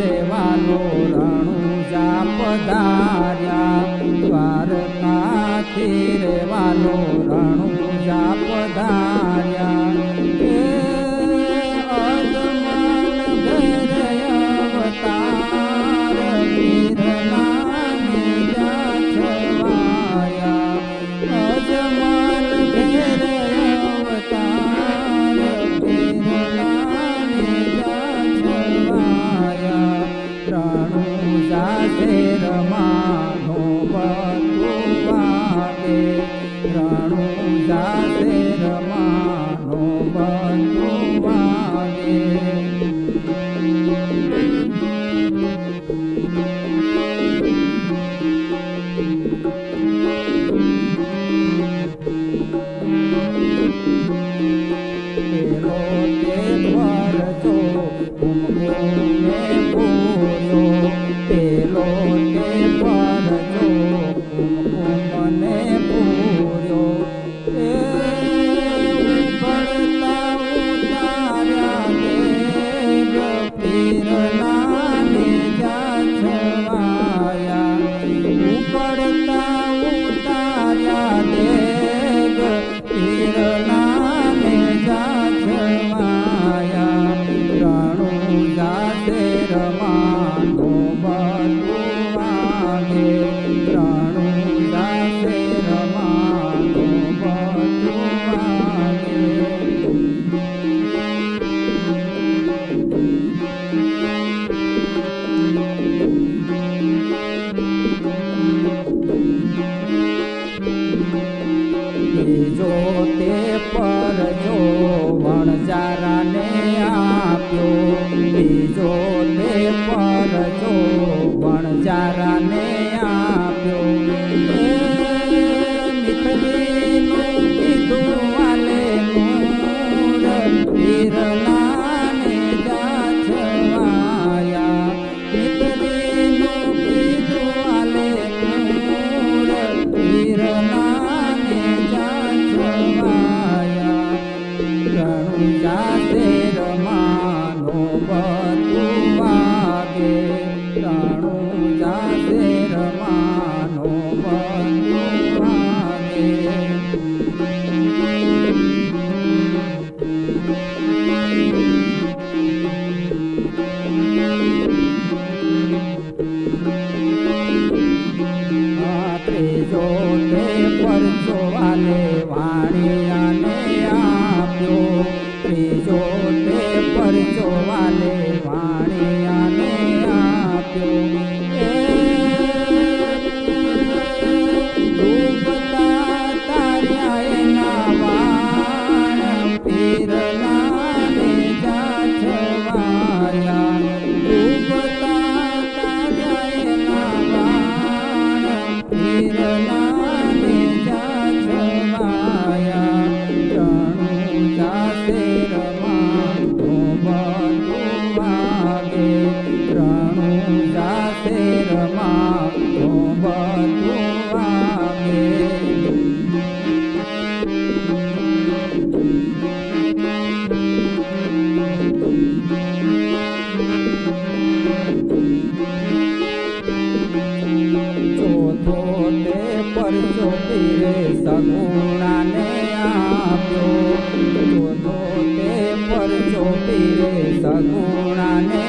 રેવાનો રણુજા પધાર્યા દ્વારકાથી રેવાનો રણુજા પધાર્યા Lord. ત્રીજો તે પર જો વણજારાને આપ્યો ત્રીજો તે પર જો વણજારાને રૂપી સગુણાને